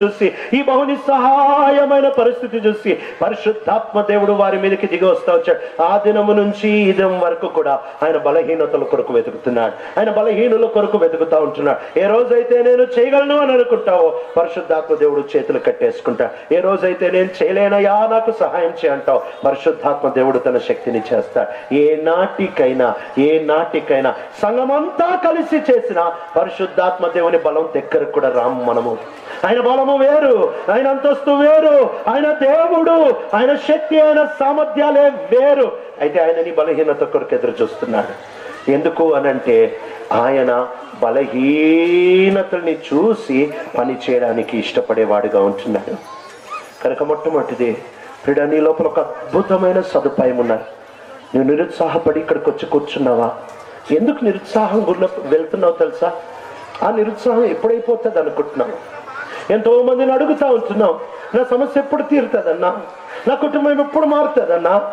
చూసి ఈ బహు సహాయమైన పరిస్థితి చూసి పరిశుద్ధాత్మ దేవుడు వారి మీదకి దిగి వస్తా వచ్చాడు. ఆ దినము నుంచి ఈ దినం వరకు కూడా ఆయన బలహీనతల కొరకు వెతుకుతున్నాడు. ఆయన బలహీనుల కొరకు వెతుకుతా ఉంటున్నాడు. ఏ రోజైతే నేను చేయగలను అని అనుకుంటావో పరిశుద్ధాత్మ దేవుడు చేతులు కట్టేసుకుంటా. ఏ రోజైతే నేను చేయలేనయా నాకు సహాయం చేయంటావు పరిశుద్ధాత్మ దేవుడు తన శక్తిని చేస్తాడు. ఏ నాటికైనా ఏ నాటికైనా సంఘమంతా కలిసి చేసిన పరిశుద్ధాత్మ దేవుని బలం దగ్గరకు కూడా రాము మనము. ఆయన నామము వేరు ఆయన అంతస్తు వేరు ఆయన దేవుడు ఆయన శక్తి ఆయన సామర్థ్యాలే వేరు. అయితే ఆయన నీ బలహీనత కొరకు ఎదురు చూస్తున్నాడు. ఎందుకు అనంటే ఆయన బలహీనతల్ని చూసి పని చేయడానికి ఇష్టపడేవాడుగా ఉంటున్నాడు. కనుక మొట్టమొదటిది ప్రిడ నీ లోపల ఒక అద్భుతమైన సదుపాయం ఉన్నారు నువ్వు నిరుత్సాహపడి ఇక్కడికి వచ్చి కూర్చున్నావా? ఎందుకు నిరుత్సాహం గున్న వెళ్తున్నావు తెలుసా? ఆ నిరుత్సాహం ఎప్పుడైపోతుంది అనుకుంటున్నావు? ఎంతో మందిని అడుగుతా ఉంటున్నాం నా సమస్య ఎప్పుడు తీరుతుందన్నా? నా కుటుంబం ఎప్పుడు మారుతుందన్నా?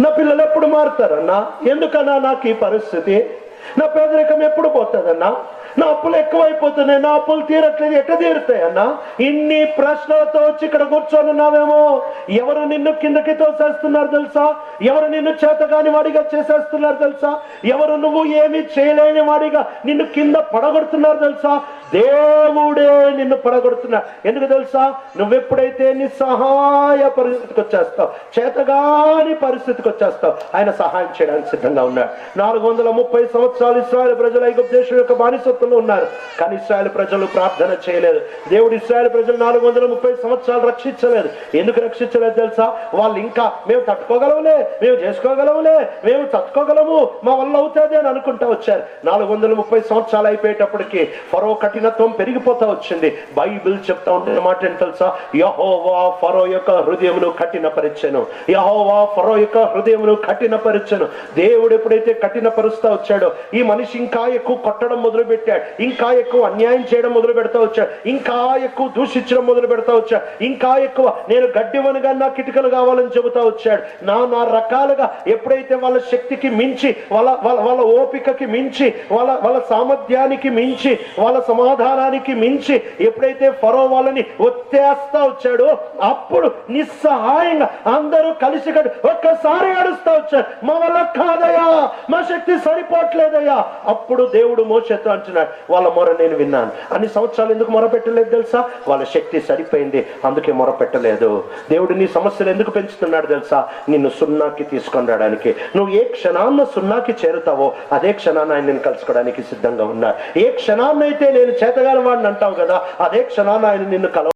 నా పిల్లలు ఎప్పుడు మారుతారన్నా? ఎందుకన్నా నాకు ఈ పరిస్థితి? నా పేదరికం ఎప్పుడు పోతుందన్నా? నా అప్పులు ఎక్కువైపోతున్నాయి. నా అప్పులు తీరట్లేదు. ఎట్ట తీరుతాయన్నా? ఇన్ని ప్రశ్నలతో వచ్చి ఇక్కడ కూర్చొని ఉన్నావేమో. ఎవరు నిన్ను కిందకి తోసేస్తున్నారు తెలుసా? ఎవరు నిన్ను చేతగాని వాడిగా చేసేస్తున్నారు తెలుసా? ఎవరు నువ్వు ఏమీ చేయలేని వాడిగా నిన్ను కింద పడగొడుతున్నారు తెలుసా? దేవుడే నిన్ను పడగొడుతున్నా. ఎందుకు తెలుసా? నువ్వెప్పుడైతే నిస్సహాయ పరిస్థితికి వచ్చేస్తావు చేతగాని పరిస్థితికి వచ్చేస్తావు ఆయన సహాయం చేయడానికి సిద్ధంగా ఉన్నాడు. నాలుగు వందల ముప్పై సంవత్సరాలు ఇస్రాయల్ ప్రజలు ఐగుప్తు దేశం యొక్క బానిసత్వంలో ఉన్నారు. కానీ ఇస్రాయల్ ప్రజలు ప్రార్థన చేయలేదు. దేవుడు ఇస్రాయల్ ప్రజలు నాలుగు వందల ముప్పై సంవత్సరాలు రక్షించలేదు. ఎందుకు రక్షించలేదు తెలుసా? వాళ్ళు ఇంకా మేము తట్టుకోగలములే మేము చేసుకోగలములే మేము తట్టుకోగలము మా వల్ల అవుతుంది అని అనుకుంటా వచ్చారు. నాలుగు వందల ముప్పై సంవత్సరాలు అయిపోయేటప్పటికి ఫరో కఠినత్వం పెరిగిపోతా వచ్చింది. బైబిల్ చెప్తా ఉంటున్న మాట ఏంటి తెలుసా? యహోవా ఫరో యొక్క హృదయమును కఠినపరిచెను. యహోవా ఫరో యొక్క హృదయమును కఠినపరిచెను. దేవుడు ఎప్పుడైతే కఠినపరుస్తా వచ్చాడో ఈ మనిషి ఇంకా ఎక్కువ కొట్టడం మొదలు పెట్టాడు ఇంకా ఎక్కువ అన్యాయం చేయడం మొదలు పెడతా వచ్చాడు. ఇంకా ఎక్కువ దూషించడం మొదలు పెడతా వచ్చాడు. ఇంకా ఎక్కువ నేను గడ్డివనుగా నా కిటికలు కావాలని చెబుతా వచ్చాడు. నా నా రకాలుగా ఎప్పుడైతే వాళ్ళ శక్తికి మించి వాళ్ళ వాళ్ళ వాళ్ళ ఓపికకి మించి వాళ్ళ వాళ్ళ సామర్థ్యానికి మించి వాళ్ళ సమాధానానికి మించి ఎప్పుడైతే ఫరో వాళ్ళని ఒత్తేస్తా వచ్చాడో అప్పుడు నిస్సహాయంగా అందరూ కలిసి ఒక్కసారి అడుస్తా వచ్చారు. మా వల్ల కాదయ్యా మా శక్తి సరిపోవట్లేదయ్యా. అప్పుడు దేవుడు మోసతో అంటున్నాడు వాళ్ళ మొర నేను విన్నాను. అన్ని సంవత్సరాలు ఎందుకు మొర పెట్టలేదు తెలుసా? వాళ్ళ శక్తి సరిపోయింది అందుకే మొర పెట్టలేదు. దేవుడు నీ సమస్యలు ఎందుకు పెంచుతున్నాడు తెలుసా? నిన్ను సున్నాకి తీసుకొని రావడానికి. నువ్వు ఏ క్షణాన్న సున్నాకి చేరుతావో అదే క్షణాన్ని ఆయన నేను కలుసుకోవడానికి సిద్ధంగా ఉన్నాడు ఏ క్షణాన్నైతే నేను చేతగాని వాడిని అంటావు కదా అదే క్షణాన ఆయన నిన్ను కలవ